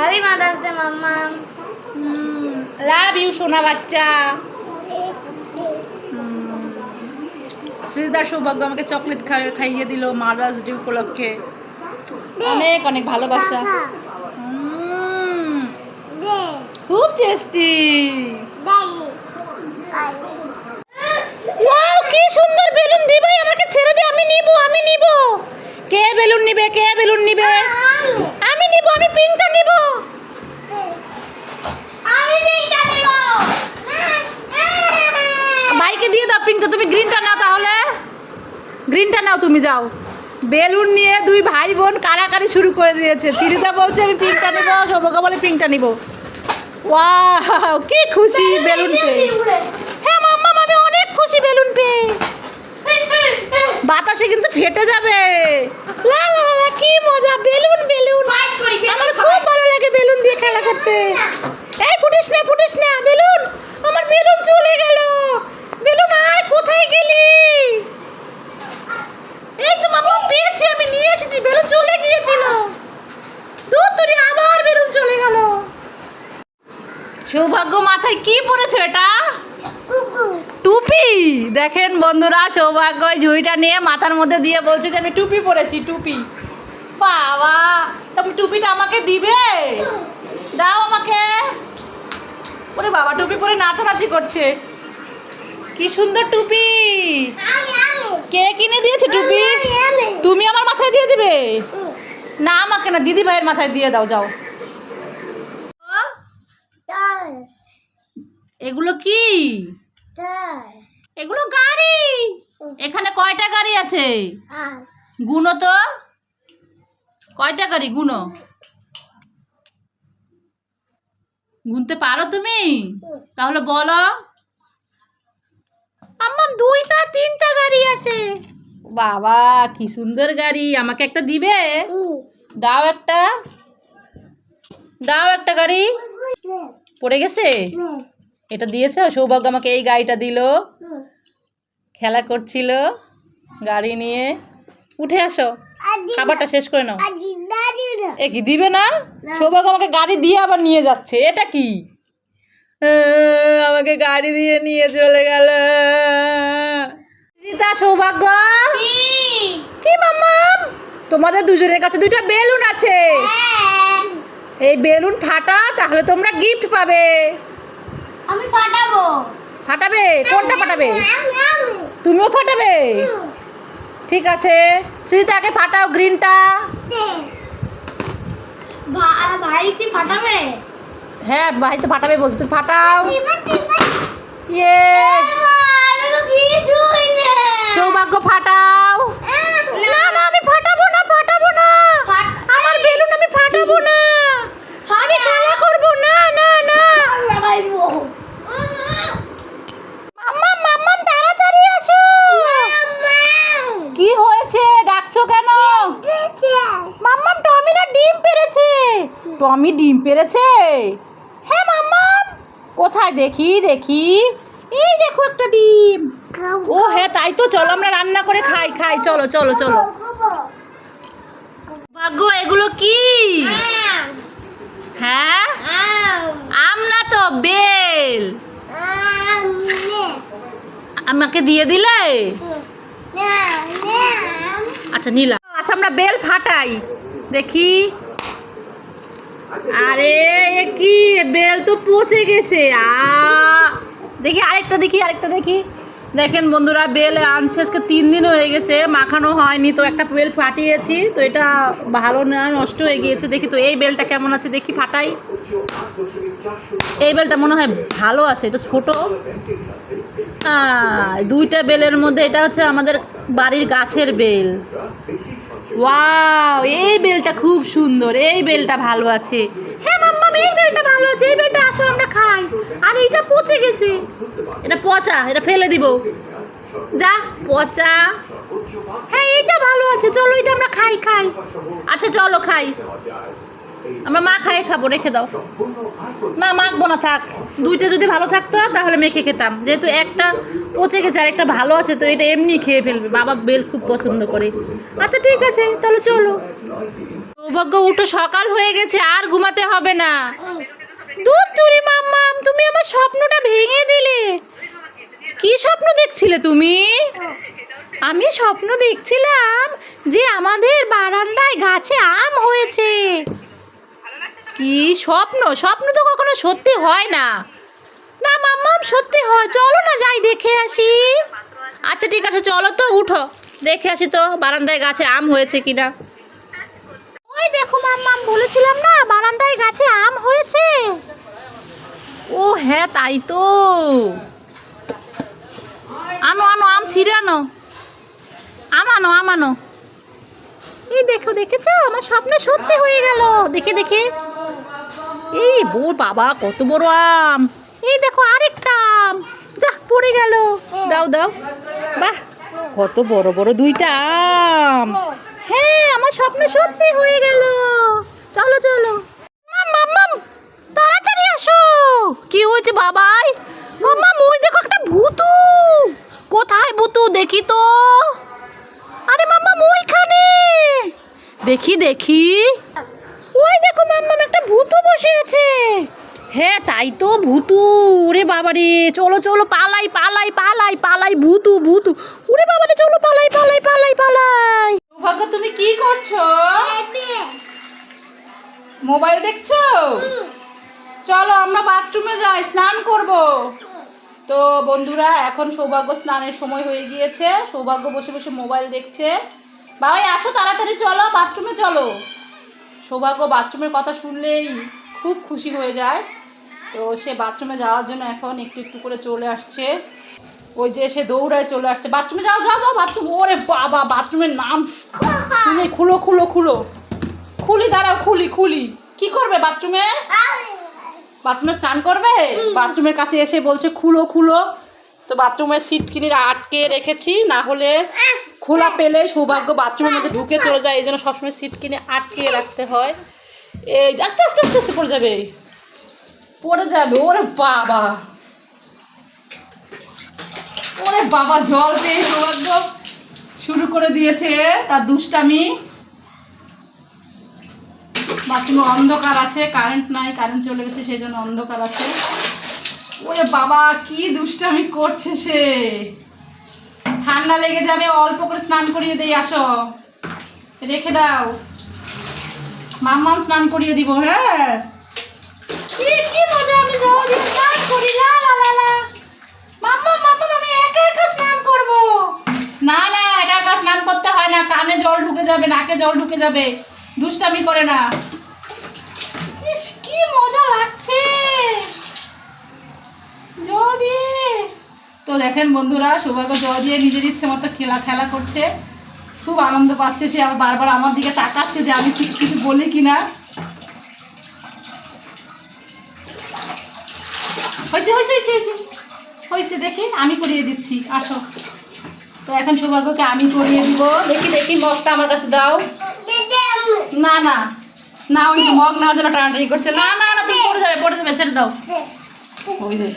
Happy mother's day mamma. Love you সোনা বাচ্চা। শ্রীদার সৌভাগ্য আমাকে চকলেট খাইয়ে দিল মাদার্স ডে উপলক্ষে। অনেক অনেক ভালোবাসা। খুব টেস্টি ওয়াও কি সুন্দর বেলুন দি ভাই আমাকে ছেড়ে দে আমি নিব আমি নিব কে বেলুন নিবে কে বেলুন নিবে আমি নিব আমি পিঙ্কটা নিব ভাইকে দিয়ে দাও পিঙ্কটা তুমি গ্রিনটা নাও তাহলে গ্রিনটা নাও তুমি যাও। বেলুন নিয়ে দুই ভাই বোন কারাকারি শুরু করে দিয়েছে। সিরিজা বলছে আমি পিঙ্কটা নিব সৌভাগ্য বলে পিঙ্কটা নিব। ওয়াও কি খুশি বেলুন পেয়ে। হ্যাঁ মাম্মা আমি অনেক খুশি বেলুন পেয়ে। বাতাসে কিন্তু ফেটে যাবে। লা, লা, কি মজা বেলুন বেলুন। আমার খুব ভালো লাগে বেলুন দিয়ে খেলা করতে। এই ফুটিস না ফুটিস না বেলুন আমার বেলুন চলে গেল বেলুন আয় কোথায় গেলি এই তো মামা পেয়েছি আমি নিয়ে এসেছি বেলুন চলে গিয়েছিল দূর তুই আবার বেলুন চলে গেল সৌভাগ্য মাথায় কি পড়েছে এটা? টুপি। দেখেন বন্ধুরা সৌভাগ্য ওই ঝুড়িটা নিয়ে মাথার মধ্যে দিয়ে বলছে যে আমি টুপি পরেছি টুপি। বাবা তুমি টুপিটা আমাকে দিবে? দাও আমাকে। ওরে বাবা টুপি পরে নাচানাচি করছে। কি সুন্দর টুপি। কে কিনে দিয়েছে টুপি? তুমি আমার মাথায় দিয়ে দিবে? না আমাকে না দিদি ভাইয়ের মাথায় দিয়ে দাও যাও। এগুলো কি? এগুলো গাড়ি। এখানে কয়টা গাড়ি আছে? গুনো তো। কয়টা গাড়ি গুনো গুনতে পারো তুমি? তাহলে বলো। আমার দুইটা তিনটা গাড়ি আছে। বাবা কি সুন্দর গাড়ি। আমাকে একটা দিবে? দাও একটা। দাও একটা গাড়ি। পড়ে গেছে? এটা দিয়েছে? সৌভাগ্য আমাকে এই গাড়িটা দিল। খেলা করছিল গাড়ি নিয়ে। উঠে আসো। খাবারটা শেষ করে নাও। এ কি দিবে না? সৌভাগ্য আমাকে গাড়ি দিয়ে আবার নিয়ে যাচ্ছে। এটা কি? আমাকে গাড়ি দিয়ে নিয়ে চলে গেল। সীতা সৌভাগ্য। কি? মাম্মাম? তোমাদের দুজনের কাছে দুইটা বেলুন আছে। এই বেলুন ফাটা তাহলে তোমরা গিফট পাবে। আমি ফাটাবো। ফাটাবে? কোনটা ফাটাবে? তুমিও ফাটাবে? ঠিক আছে। শ্রীতাকে ফাটাও গ্রিনটা কি ফাটাবে? হ্যাঁ ভাই তো ফাটাবে বলছি। তুমি ফাটাও। ইয়ে। সৌভাগ্য ফাটাও না না আমি ফাটাবো না ফাটাবো না আমার বেলুন আমি ফাটাবো না আমি খেলা করব না না না মাম্মা মাম্মা তাড়াতাড়ি আসো কি হয়েছে ডাকছো কেন মাম্মাম টমি না ডিম পেরেছে টমি ডিম পেরেছে। হ্যাঁ মাম্মাম কোথায়? দেখি দেখি। এই দেখো একটা ডিম। ও হ্যাঁ তাই তো। চলো আমরা রান্না করে খাই খাই। চলো চলো চলো। ভাগ্য এগুলো কি? হ্যাঁ? আম না তো বেল। আমাকে দিয়ে দিলে? আচ্ছা নিলাম। আচ্ছা আমরা বেল ফাটাই। দেখি। আরে কি? বেল তো পচে গেছে। দেখি আরেকটা দেখি আরেকটা দেখি। দেখেন বন্ধুরা, বেল আনছে আজকে তিন দিন হয়ে গেছে, মাখানো হয়নি, তো একটা বেল ফাটিয়েছি, তো এটা ভালো না, নষ্ট হয়ে গিয়েছে। দেখি তো, এই বেলটা কেমন আছে, দেখি ফাটাই। এই বেলটা মনে হয় ভালো আছে, এটা ছোটো। দুইটা বেলের মধ্যে, এটা হচ্ছে আমাদের বাড়ির গাছের বেল। ওয়াও এই বেলটা খুব সুন্দর, এই বেলটা ভালো আছে। হ্যাঁ মাম্মা এই বেলটা ভালো আছে, এই বেলটা আসো, আমরা খাই। আর এইটা পচে গেছে। এটা পচা, এটা ফেলে দিব। যা, পচা। হ্যাঁ এইটা ভালো আছে, চলো, এটা আমরা খাই খাই। আচ্ছা চলো, খাই। আমরা মা খাই খাব, রেখে দাও। না মাখবো না, থাক। দুইটা যদি ভালো থাকতো, তাহলে মেখে খেতাম। যেহেতু একটা পচে গেছে আর একটা ভালো আছে, তো এটা এমনি খেয়ে ফেলবে। বাবা বেল খুব পছন্দ করে। আচ্ছা ঠিক আছে, তাহলে চলো। সৌভাগ্য, উঠো, সকাল হয়ে গেছে, আর ঘুমাতে হবে না। দুধ তুরি মাম্মাম, তুমি আমার স্বপ্নটা ভেঙে দিলে। কি স্বপ্ন দেখছিলে তুমি? আমি স্বপ্ন দেখছিলাম যে আমাদের বারান্দায় গাছে আম হয়েছে। কি স্বপ্ন? স্বপ্ন তো কখনো সত্যি হয় না। না মাম্মাম, সত্যি হয়। চলো না যাই, দেখে আসি। আচ্ছা ঠিক আছে, চলো তো, উঠো। দেখে আসি তো, বারান্দায় গাছে আম হয়েছে কিনা। ওই দেখো মাম্মাম, বলেছিলাম না, বারান্দায় গাছে আম হয়েছে। ও হ্যাঁ তাই তো। আনো আনো, আম ছিঁড়ে আনো। আম আনো আম আনো। এই দেখো, দেখেছ? আমার স্বপ্ন সত্যি হয়ে গেল। দেখে দেখে। এই বো বাবা, কত বড় আম। এই দেখো আরেকটা আম। যা পড়ে গেল। দাও দাও। বাহ, কত বড় বড় দুইটা আম। হ্যাঁ আমার স্বপ্ন সত্যি হয়ে গেল। চলো চলো। মাম মাম মাম, তাড়াতাড়ি আসো। কি হয়েছে বাবাই? মাম্মা ওই দেখো একটা ভূতু। কোথায় ভূতু? দেখি তো। আরে মাম্মা ওইখানে। দেখি, দেখো। মাম্মাম একটা ভূতু বসে আছে। হ্যাঁ তাই তো ভূতু। ওরে বাবারে চলো চলো পালাই পালাই পালাই পালাই ভূতু ভূতু। ওরে বাবারে চলো পালাই পালাই পালাই পালাই। সৌভাগ্য তুমি কি করছ? মোবাইল দেখছ? চলো আমরা বাথরুমে যাই স্নান করব। তো বন্ধুরা এখন সৌভাগ্য স্নানের সময় হয়ে গিয়েছে। সৌভাগ্য বসে বসে মোবাইল দেখছে। বাবাই আসো তাড়াতাড়ি চলো বাথরুমে চলো। সৌভাগ্য বাথরুমের কথা শুনলেই খুব খুশি হয়ে যায়। তো সে বাথরুমে যাওয়ার জন্য এখন একটু একটু করে চলে আসছে। ওই যে সে দৌড়ায় চলে আসছে। বাথরুমে যাও যাও যাও, বাথরুম। ওরে বাবা, বাথরুমের নাম শুনে খুলো খুলো খুলো। খুলি, দাঁড়াও, খুলি খুলি। কি করবে বাথরুমে? বাথরুমে স্নান করবে? বাথরুমের কাছে এসে বলছে, খুলো খুলো। তো বাথরুমের সিট কিনে আটকে রেখেছি, না হলে খোলা পেলে সৌভাগ্য বাথরুমের মধ্যে ঢুকে চলে যায়, এই জন্য সবসময় সিট কিনে আটকে রাখতে হয়। এই আস্তে আস্তে আস্তে আস্তে পড়ে যাবে। পড়ে যাবে, ওরে বাবা। ওরে বাবা, জল পেয়ে সৌভাগ্য শুরু করে দিয়েছে তার দুষ্টামি। বাথরুমে অন্ধকার আছে কারেন্ট নাই কারেন্ট চলে গেছে, সেই জন্য অন্ধকার আছে। ওরে বাবা, কি দুষ্টামি করছে সে? ঠান্ডা লেগে যাবে, অল্প করে স্নান করিয়ে দেই, আসো। রেখে দাও। মাম্মাম স্নান করিয়ে দিব হ্যাঁ? মাম্মা মাম্মা আমি একা একা স্নান করব। না না, একা একা স্নান করতে হয় না, কানে জল ঢুকে যাবে, নাকে জল ঢুকে যাবে, দুষ্টামি করে না। ইস, কি মজা লাগছে। জল দিয়ে তো দেখেন বন্ধুরা, সৌভাগ্য জল দিয়ে নিজের ইচ্ছে মতো খেলা খেলা করছে। খুব আনন্দ পাচ্ছে সে, আবার বারবার আমার দিকে তাকাচ্ছে যে আমি কিছু কিছু বলি কিনা। হয়েছে হয়েছে হয়েছে হয়েছে। হয়েছে দেখি, আমি করিয়ে দিচ্ছি, আসো। তো এখন সৌভাগ্যকে আমি করিয়ে দিব। দেখি দেখি, মগটা আমার কাছে দাও। না না না, ওই মগ নেওয়ার জন্য টানাটানি করছে। না না না, তুমি পড়ে যাবে পড়ে যাবে, ছেড়ে দাও। ওই যে।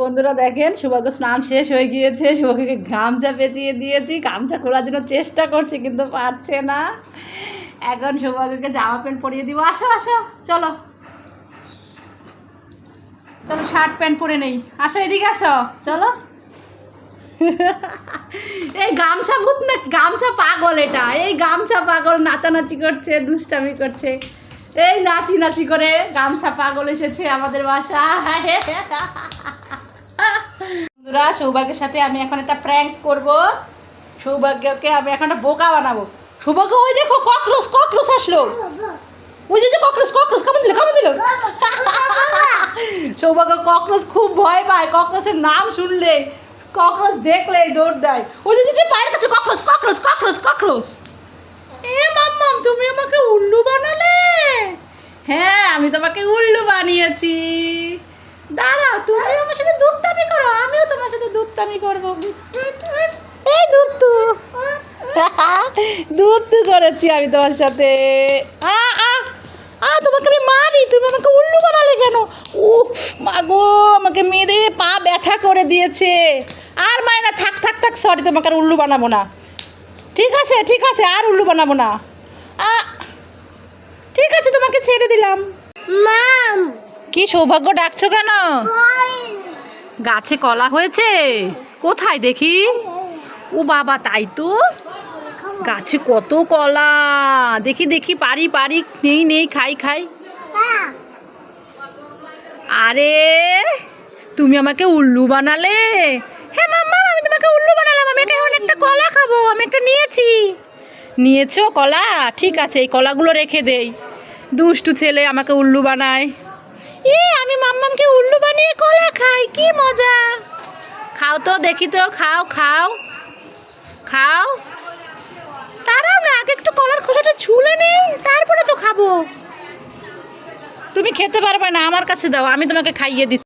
বন্ধুরা দেখেন, সৌভাগ্য স্নান শেষ হয়ে গিয়েছে। সৌভাগ্যকে গামছা পেঁচিয়ে দিয়েছি। গামছা খোলার জন্য চেষ্টা করছে, কিন্তু পারছে না। এখন সৌভাগ্যকে জামা প্যান্ট পরিয়ে দিব। আসো আসো, চলো। চলো, শার্ট প্যান্ট পরে নেই। আসো, এদিকে আসো, চলো। এই গামছা ভূত না, গামছা পাগল এটা। এই গামছা পাগল নাচানাচি করছে, দুষ্টামি করছে। এই নাচি নাচি করে গামছা পাগল এসেছে আমাদের বাসা বন্ধুরা, সৌভাগ্যের সাথে আমি এখন একটা প্র্যাঙ্ক করব। সৌভাগ্যকে আমি এখন একটা বোকা বানাবো। সৌভাগ্য, ওই দেখো ককরোচ ককরোচ আসলো। ওই যে ককরোচ ককরোচ কেমন দিল কেমন দিল? সৌভাগ্য ককরোচ খুব ভয় পায়। ককরোচের নাম শুনলে ককরোচ দেখলেই দৌড় দেয়। ওই যে পায়ের কাছে ককরোচ ককরোচ ককরোচ ককরোচ এ মাম্মাম, তুমি আমাকে উল্লু বানালে? হ্যাঁ আমি তোমাকে উল্লু বানিয়েছি। দাঁড়াও তুমি আমার সাথে দুধটামি করো, আমিও তোমার সাথে দুধটামি করব। এই দুধ তু দুধ তু করেছি আমি তোমার সাথে। আ আ আ, তোমাকে আমি মারি, তুমি আমাকে উল্লু বানালে কেন? ও মাগো আমাকে মেরে পা ব্যথা করে দিয়েছে। আর মানে না, থাক থাক থাক সরি তোমাকে আর উল্লু বানাবো না। ঠিক আছে ঠিক আছে, আর উল্লু বানাবো না। আ, ঠিক আছে, তোমাকে ছেড়ে দিলাম। মাম! কি সৌভাগ্য ডাকছো কেন? গাছে কলা হয়েছে? কোথায় দেখি? ও বাবা তাই তো। গাছে কত কলা। দেখি দেখি পারি পারি নেই নেই খাই খাই। আরে তুমি আমাকে উল্লু বানালে? হ্যাঁ মাম্মা আমি তোমাকে উল্লু বানালাম। আমি একটা এখন একটা কলা খাব। আমি একটা নিয়েছি। নিয়েছো কলা? ঠিক আছে এই কলাগুলো রেখে দেই। দুষ্টু ছেলে আমাকে উল্লু বানায়। এ, আমি মাম্মামকে উল্লু বানিয়ে কলা খাই, কি মজা। খাও তো, দেখি তো, খাও খাও। খাও। তারাও না, আগে একটু কলার খোসাটা ছুলে নেই তারপরে তো খাব। তুমি খেতে পারবে না, আমার কাছে দাও, আমি তোমাকে খাইয়ে দিচ্ছি।